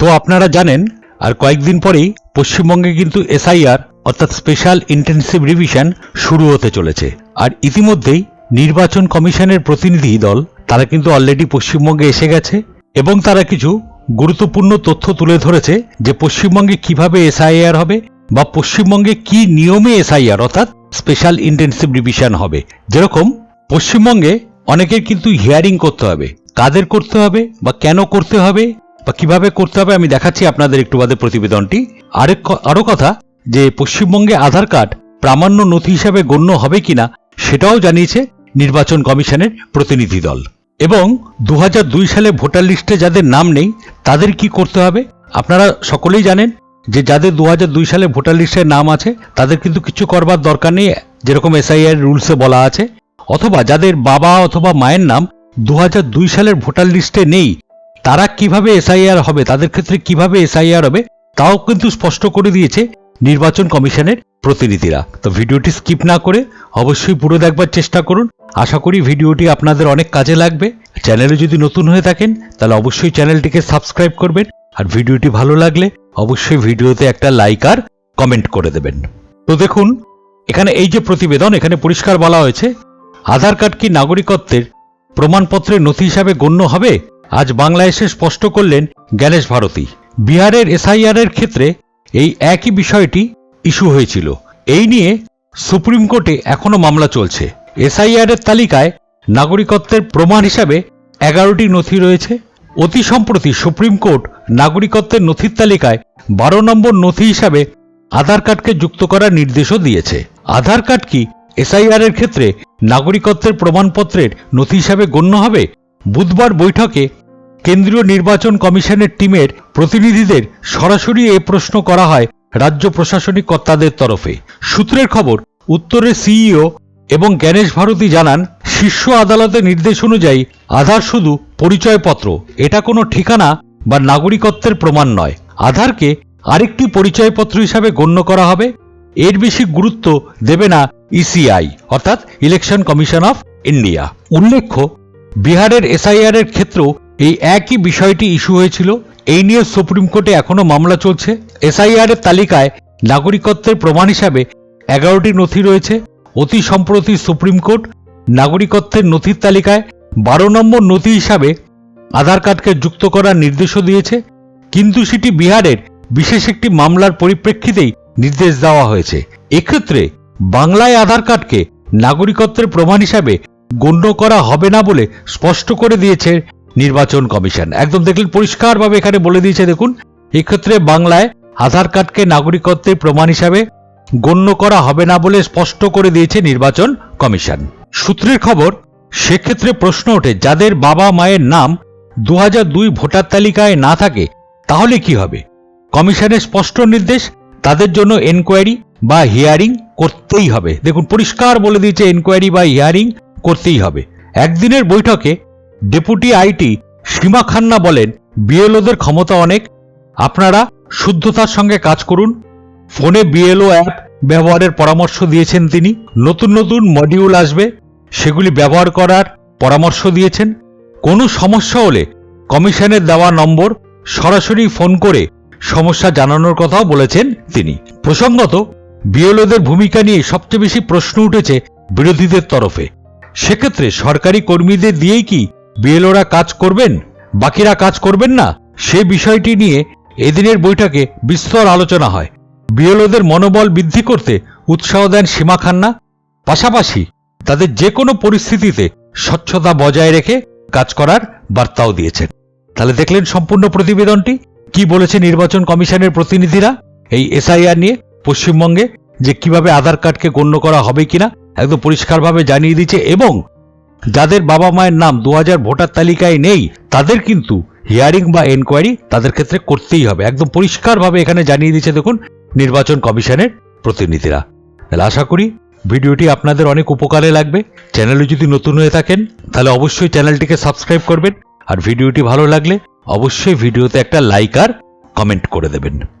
তো আপনারা জানেন, আর কয়েকদিন পরেই পশ্চিমবঙ্গে কিন্তু এসআইআর, অর্থাৎ স্পেশাল ইন্টেনসিভ রিভিশন, শুরু হতে চলেছে। আর ইতিমধ্যেই নির্বাচন কমিশনের প্রতিনিধি দল, তারা কিন্তু অলরেডি পশ্চিমবঙ্গে এসে গেছে, এবং তারা কিছু গুরুত্বপূর্ণ তথ্য তুলে ধরেছে যে পশ্চিমবঙ্গে কীভাবে এসআইআর হবে, বা পশ্চিমবঙ্গে কি নিয়মে এসআইআর, অর্থাৎ স্পেশাল ইন্টেনসিভ রিভিশন হবে। যেরকম, পশ্চিমবঙ্গে অনেকের কিন্তু হিয়ারিং করতে হবে। কাদের করতে হবে, বা কেন করতে হবে বা কীভাবে করতে হবে আমি দেখাচ্ছি আপনাদের একটু বাদে প্রতিবেদনটি। আরেক ক- আরও কথা, যে পশ্চিমবঙ্গে আধার কার্ড প্রামাণ্য নথি হিসাবে গণ্য হবে কিনা সেটাও জানিয়েছে নির্বাচন কমিশনের প্রতিনিধি দল। এবং দু হাজার দুই সালে ভোটার লিস্টে যাদের নাম নেই, তাদের কি করতে হবে? আপনারা সকলেই জানেন যে যাদের দু হাজার দুই সালে ভোটার লিস্টে নাম আছে, তাদের কিন্তু কিছু করবার দরকার নেই, যেরকম এসআইআর রুলসে বলা আছে। অথবা যাদের বাবা অথবা মায়ের নাম দু হাজার দুই সালের ভোটার লিস্টে নেই তারা কীভাবে এসআইআর হবে, তাদের ক্ষেত্রে কীভাবে এসআইআর হবে, তাও কিন্তু স্পষ্ট করে দিয়েছে নির্বাচন কমিশনের প্রতিনিধিরা। তো ভিডিওটি স্কিপ না করে অবশ্যই পুরো দেখবার চেষ্টা করুন। আশা করি ভিডিওটি আপনাদের অনেক কাজে লাগবে। চ্যানেলে যদি নতুন হয়ে থাকেন, তাহলে অবশ্যই চ্যানেলটিকে সাবস্ক্রাইব করবেন। আর ভিডিওটি ভালো লাগলে অবশ্যই ভিডিওতে একটা লাইক আর কমেন্ট করে দেবেন। তো দেখুন, এখানে এই যে প্রতিবেদন, এখানে পরিষ্কার বলা হয়েছে, আধার কার্ড কি নাগরিকত্বের প্রমাণপত্রের নথি হিসাবে গণ্য হবে? আজ বাংলাদেশে স্পষ্ট করলেন জ্ঞানেশ ভারতী। বিহারের এসআইআর এর ক্ষেত্রে এই একই বিষয়টি ইস্যু হয়েছিল। এই নিয়ে সুপ্রিম কোর্টে এখনও মামলা চলছে। এসআইআর এর তালিকায় নাগরিকত্বের প্রমাণ হিসাবে এগারোটি নথি রয়েছে। অতি সম্প্রতি সুপ্রিম কোর্ট নাগরিকত্বের নথির তালিকায় বারো নম্বর নথি হিসাবে আধার কার্ডকে যুক্ত করার নির্দেশও দিয়েছে। আধার কার্ড কি এসআইআর এর ক্ষেত্রে নাগরিকত্বের প্রমাণপত্রের নথি হিসাবে গণ্য হবে? বুধবার বৈঠকে কেন্দ্রীয় নির্বাচন কমিশনের টিমের প্রতিনিধিদের সরাসরি এ প্রশ্ন করা হয় রাজ্য প্রশাসনিক কর্তাদের তরফে। সূত্রের খবর, উত্তরের সিইও এবং জ্ঞানেশ ভারতী জানান, শীর্ষ আদালতের নির্দেশ অনুযায়ী আধার শুধু পরিচয়পত্র। এটা কোনো ঠিকানা বা নাগরিকত্বের প্রমাণ নয়। আধারকে আরেকটি পরিচয়পত্র হিসাবে গণ্য করা হবে। এর বেশি গুরুত্ব দেবে না ইসিআই, অর্থাৎ ইলেকশন কমিশন অফ ইন্ডিয়া। উল্লেখ্য, বিহারের এসআইআর এর ক্ষেত্রেও এই একই বিষয়টি ইস্যু হয়েছিল। এই নিয়ে সুপ্রিম কোর্টে এখনও মামলা চলছে। এসআইআর এর তালিকায় নাগরিকত্বের প্রমাণ হিসাবে এগারোটি নথি রয়েছে। অতি সম্প্রতি সুপ্রিম কোর্ট নাগরিকত্বের নথির তালিকায় বারো নম্বর নথি হিসাবে আধার কার্ডকে যুক্ত করার নির্দেশও দিয়েছে। কিন্তু সেটি বিহারের বিশেষ একটি মামলার পরিপ্রেক্ষিতেই নির্দেশ দেওয়া হয়েছে। এক্ষেত্রে বাংলায় আধার কার্ডকে নাগরিকত্বের প্রমাণ হিসাবে গণ্য করা হবে না বলে স্পষ্ট করে দিয়েছে নির্বাচন কমিশন। একদম দেখলেন পরিষ্কারভাবে এখানে বলে দিয়েছে, দেখুন। এক্ষেত্রে বাংলায় আধার কার্ডকে নাগরিকত্বের প্রমাণ হিসাবে গণ্য করা হবে না বলে স্পষ্ট করে দিয়েছে নির্বাচন কমিশন। সূত্রের খবর, সেক্ষেত্রে প্রশ্ন ওঠে, যাদের বাবা মায়ের নাম দু দুই ভোটার তালিকায় না থাকে, তাহলে কি হবে? কমিশনের স্পষ্ট নির্দেশ, তাদের জন্য এনকোয়ারি বা হিয়ারিং করতেই হবে। দেখুন, পরিষ্কার বলে দিয়েছে, এনকোয়ারি বা হিয়ারিং করতেই হবে। একদিনের বৈঠকে ডেপুটি আইটি সীমা খান্না বলেন, বিএলওদের ক্ষমতা অনেক। আপনারা শুদ্ধতার সঙ্গে কাজ করুন। ফোনে বিএলও অ্যাপ ব্যবহারের পরামর্শ দিয়েছেন তিনি। নতুন নতুন মডিউল আসবে। সেগুলি ব্যবহার করার পরামর্শ দিয়েছেন। কোনো সমস্যা হলে কমিশনের দেওয়া নম্বর সরাসরি ফোন করে সমস্যা জানানোর কথাও বলেছেন তিনি। প্রসঙ্গত, বিএলওদের ভূমিকা নিয়ে সবচেয়ে বেশি প্রশ্ন উঠেছে বিরোধীদের তরফে। সেক্ষেত্রে সরকারি কর্মীদের দিয়েই কি বিএলওরা কাজ করবেন? বাকিরা কাজ করবেন না? সে বিষয়টি নিয়ে এদিনের বৈঠকে বিস্তর আলোচনা হয়। বিএলওদের মনোবল বৃদ্ধি করতে উৎসাহ দেন সীমা খান্না। পাশাপাশি তাদের যে কোনো পরিস্থিতিতে স্বচ্ছতা বজায় রেখে কাজ করার বার্তাও দিয়েছেন। তাহলে দেখলেন সম্পূর্ণ প্রতিবেদনটি? কি বলেছে নির্বাচন কমিশনের প্রতিনিধিরা? এই এসআইআর নিয়ে পশ্চিমবঙ্গে যে কীভাবে আধার কার্ডকে গণ্য করা হবে কিনা একদম পরিষ্কারভাবে জানিয়ে দিচ্ছে এবং যাদের বাবা মায়ের নাম দু হাজার ভোটার তালিকায় নেই, তাদের কিন্তু হিয়ারিং বা এনকোয়ারি তাদের ক্ষেত্রে করতেই হবে। একদম পরিষ্কারভাবে এখানে জানিয়ে দিচ্ছে দেখুন নির্বাচন কমিশনের প্রতিনিধিরা। তাহলে আশা করি ভিডিওটি আপনাদের অনেক উপকারে লাগবে। চ্যানেলে যদি নতুন হয়ে থাকেন, তাহলে অবশ্যই চ্যানেলটিকে সাবস্ক্রাইব করবেন। আর ভিডিওটি ভালো লাগলে অবশ্যই ভিডিওতে একটা লাইক আর কমেন্ট করে দেবেন।